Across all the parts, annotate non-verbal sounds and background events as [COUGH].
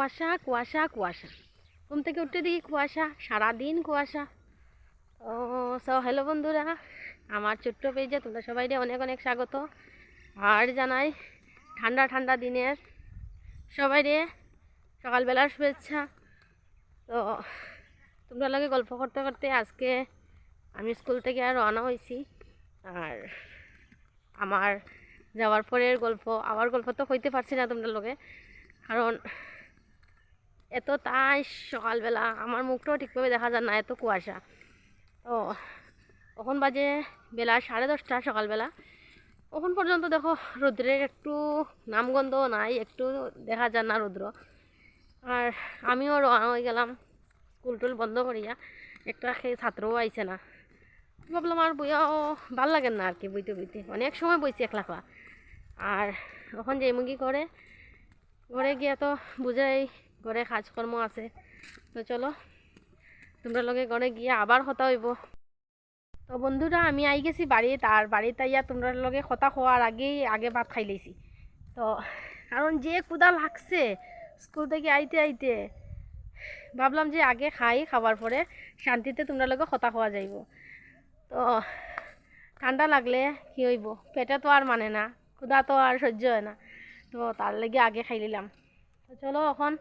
কুয়াশা কুয়াশা কুয়াশা। ঘুম থেকে উঠতে দেখি কুয়াশা, সারাদিন কুয়াশা। ও সো হ্যালো বন্ধুরা, আমার ছোট্ট পেজে তোমরা সবাই অনেক অনেক স্বাগত। আর জানাই, ঠান্ডা ঠান্ডা দিনের সবাই রে, সকালবেলার শুভেচ্ছা। তো, তোমরা লাগে গল্প করতে করতে আজকে আমি স্কুল থেকে আর রওনা হয়েছি। আর আমার যাওয়ার পরের গল্প আমার গল্প তো হইতে পারছি না তোমরা লোকে। কারণ এত তাই সকালবেলা, আমার মুখটাও ঠিকভাবে দেখা যায় না, এত কুয়াশা। তো এখন বাজে বেলা সাড়ে দশটা সকালবেলা। এখন পর্যন্ত দেখো রৌদ্রের একটু নামগন্ধ নাই, একটু দেখা যায় না রৌদ্র। আর আমিও রওনা হয়ে গেলাম স্কুল টুল বন্ধ করিয়া, একটা সেই ছাত্রও আইছে না। ভাবলাম আর বইয়াও ভালো লাগে না আর কি, বইতে বইতে। অনেক সময় বইছি একলা একলা আর এখন যে মুগি করে ঘরে গিয়া তো বুঝাই ঘরে কাজকর্ম আছে। তো চলো, তোমরা লগে ঘরে গিয়ে আবার কথা হইব। তো বন্ধুরা, আমি আই গেছি বাড়িতে, আর বাড়িতে আইয়া তোমরা লগে কথা হওয়ার আগেই আগে ভাত খাই লইছি। তো কারণ যে কুদা লাগছে স্কুল থেকে আইতে আইতে, ভাবলাম যে আগে খাই খাবার পরে শান্তিতে তোমরা লগে কথা খাওয়া যাইব। তো ঠান্ডা লাগলে কি হইব? পেটে তো আর মানে না, ক্ষুধা তো আর সহ্য হয় না। তো তার লেগে আগে খাই নিলাম। তো চলো এখন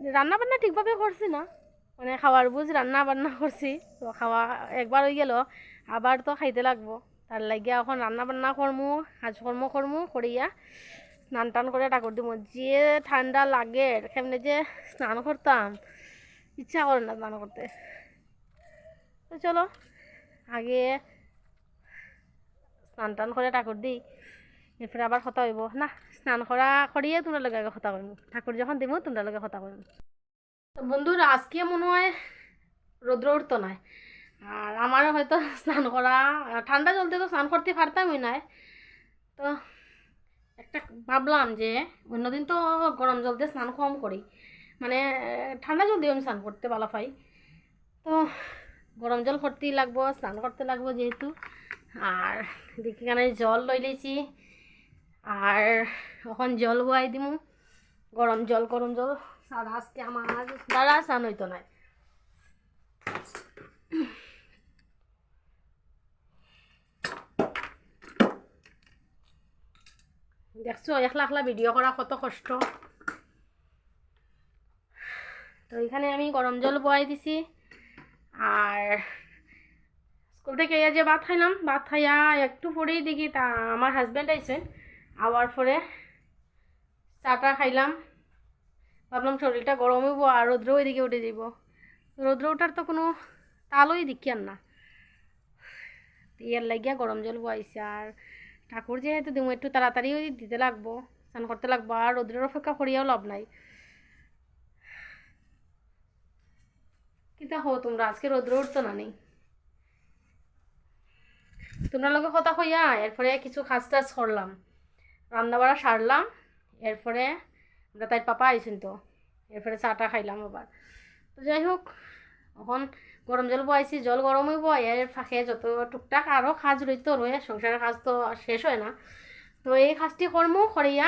রান্না বান্না ঠিকভাবে করছি না। মানে খাওয়ার বুঝ রান্না বান্না করছি। তো খাওয়া একবার হয়ে গেল, আবার তো খাইতে লাগবো। তার লাগিয়া এখন রান্না বান্না করমু, কাজকর্ম করমু, করিয়া স্নান টান করে ঠাকুর দিব যে ঠান্ডা লাগে, কেমনে যে স্নান করতাম, ইচ্ছা করে না স্নান করতে। তো চলো, আগে স্নান টান করে ঠাকুর দিই, এরপরে আবার কথা হইব, না? স্নান করা করিয়ে তোমরা লগে আগে কথা কইমু। ঠাকুর যখন দিব তোমরা লগে কথা কইমু। তো বন্ধুরা আজকে মনে হয় রৌদ্র উঠতো নাই আর আমার হয়তো স্নান করা, ঠান্ডা জলতে তো স্নান করতে পারতামই নাই তো একটা ভাবলাম যে, অন্যদিন তো গরম জল দিয়ে স্নান কম করি। মানে ঠান্ডা জল দিয়ে আমি স্নান করতে ভালো পাই। তো গরম জল করতেই লাগবো, স্নান করতে লাগবো যেহেতু। আর দেখি কানে জল লই লইছি আর এখন জল বয়াই দিমু। গরম জল গরম জল। আর আজকে আমার দ্বারা স্নান হইতো না দেখছ, একলা একলা ভিডিও করা কত কষ্ট। তো এখানে আমি গরম জল বয়াই দিছি। আর স্কুল থেকে এই যে ভাত খাইলাম, ভাত খাইয়া একটু পরেই দেখি তা আমার হাজব্যান্ড আইসেন আওয়ার পরে চাটা খাইলাম। ভাবলাম শরীরটা গরম হইব আর রৌদ্র ওইদিকে উঠে যাব রৌদ্র ওঠার তো কোনো তালই আর না। ইয়ার লাগিয়া গরম জল বয়াইছে আর ঠাকুর যেহেতু দিমু, একটু তাড়াতাড়ি দিতে লাগবো, স্নান করতে লাগবো আর রৌদ্রের অপেক্ষা করিয়াও লাভ নাই। কিতা হো তোমরা, আজকে রৌদ্র উঠতো না নেই? তোমরা লোকে কথা কইয়া এরপরে কিছু খাস টাস করলাম। রান্না বাড়া সারলাম, এরপরে আমরা তাই পাপা আইছেন তো, এরপরে চাটা খাইলাম আবার। তো যাই হোক, এখন গরম জল বয়াইছি, জল গরম হইব এর ফাঁকে যত টুকটাক আরও কাজ রইতো, রয়ে সংসারের কাজ তো শেষ হয় না। তো এই কাজটি করমু করিয়া,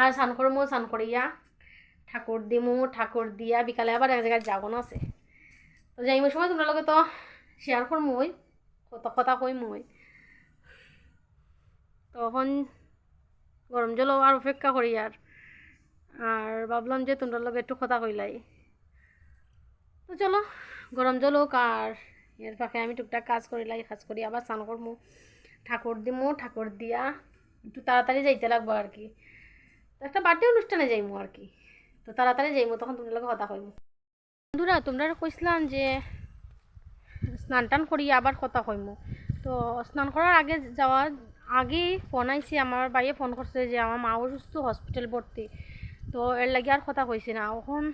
আর স্নান করমু স্নান করিয়া, ঠাকুর দিমু, ঠাকুর দিয়া বিকালে আবার এক জায়গায় যাব না আছে। তো যাইমু সময় তোমরা তো শেয়ার করমু ওই কত কথা কই মই তখন গরম জল আর অপেক্ষা করি আর। আর ভাবলাম যে তোমরা লগে একটু কথা কইলাই। তো চলো, গরম জল হোক আর এর ফাঁকে আমি টুকটাক কাজ করিলাই কাজ করি, আবার স্নান করমু। ঠাকুর দিমু, ঠাকুর দিয়া একটু তাড়াতাড়ি যাইতে লাগবো আর কি। একটা বার্থডে অনুষ্ঠানে যাইমু আর কি। তো তাড়াতাড়ি যাইমু, তখন তোমরা লগে কথা কইমু। বন্ধুরা, তোমরা কইছিলাম যে স্নান টান করি, আবার কথা কইমু। তো স্নান করার আগে যাওয়ার আগেই ফোন আইছে আমার বাইয়ে ফোন করছে যে আমার মা অসুস্থ হসপিটাল ভর্তি তো এর লাগে আর কথা কইছে না এখন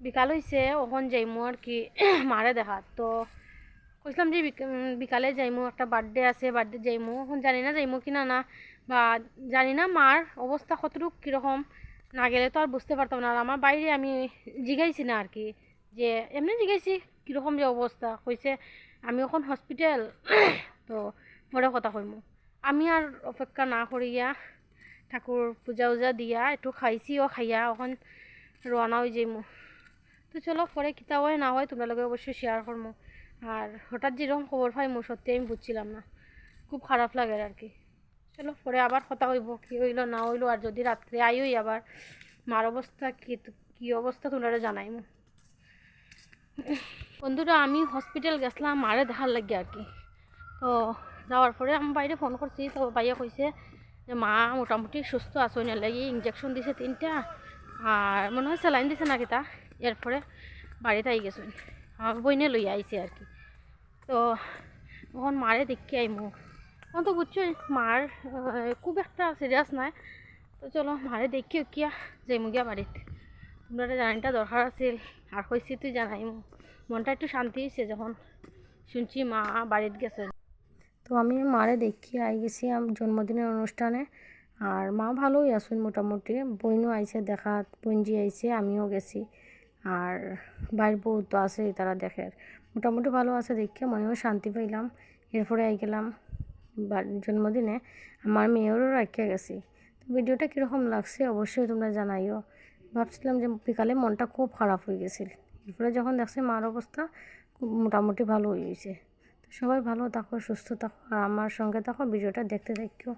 বিকাল হইছে ওখন যাইমু আর কি [CLEARS THROAT] মারে দেখা। তো কইছিলাম যে বিক- বিকালে যাইমু, একটা বার্থডে আছে বার্থডে যাইমু এখন জানি না, যাইমু কিনা না বা জানি না মার অবস্থা কতটুকু কীরকম না গেলে তো আর বুঝতে পারতাম না আর আমার বাইরে আমি জিগাইছি না আর কি, যে এমনি জিগাইছি কীরকম যে অবস্থা কইছে আমি এখন হসপিটাল [CLEARS THROAT] তো পরে কথা কইমু আমি আর অপেক্ষা না করিয়া ঠাকুর পূজা উজা দিয়া একটু খাইছিও খাইয়া এখন রওনা হয়ে যাইমু। তো চলো পরে কিতা হয়, না হয় তোমরা লগে অবশ্যই শেয়ার করব আর হঠাৎ যেরকম খবর পাইমু সত্যি আমি বুঝছিলাম না। খুব খারাপ লাগে আর কি। চলো পরে আবার কথা হইব কি হইল, না হইল আর যদি রাত্রে আইই আবার মার অবস্থা কি কি অবস্থা তোমরা জানাইমু। বন্ধুরা, আমি হসপিটাল গেছিলাম মারে দেখার লাগে আর কি। তো যাওয়ার পরে আমি বাইরে ফোন করছি, তো বাইরে কইছে যে, মা, মোটামুটি সুস্থ আছে না লাগি ইঞ্জেকশন দিছে তিনটা, আর মনে হয় স্যালাইন দিছে না কিতা এরপরে বাড়িতে আই গেছেন আমার বইনে লই আইছে আর কি। তো তখন মারে দেখি আইমু। তখন তো বুঝছ মার খুব একটা সিরিয়াস নাই। তো চলো, মারে দেখি কিয়া যাইমু গিয়া বাড়িতে। তোমরা জানানিটা দরকার আছিল, আর কইছি তুই জানাই মনটা একটু শান্তি হয়েছে যখন। শুনছি মা বাড়িতে গেছে। তো আমি মারে দেখি, আই গেছি জন্মদিনের অনুষ্ঠানে। আর মা ভালোই আসুন মোটামুটি। বইনও আইছে, দেখা বইনজি আইছে, আমিও গেছি। আর বাইর বউ তো আছে তারা দেখে। মোটামুটি ভালো আছে দেখে মনেও শান্তি পাইলাম। এরপরে আই গেলাম জন্মদিনে। আমার মেয়েরও রাখিয়া গেছি। তো ভিডিওটা কীরকম লাগছে অবশ্যই তোমরা জানাইও। ভাবছিলাম যে বিকালে মনটা খুব খারাপ হয়ে গেছিল। এরপরে যখন দেখছি মার অবস্থা মোটামুটি ভালো হয়ে গেছে সবাই ভালো থাকো সুস্থ থাকো আর আমার সঙ্গে থাকো ভিডিওটা দেখতে দেখো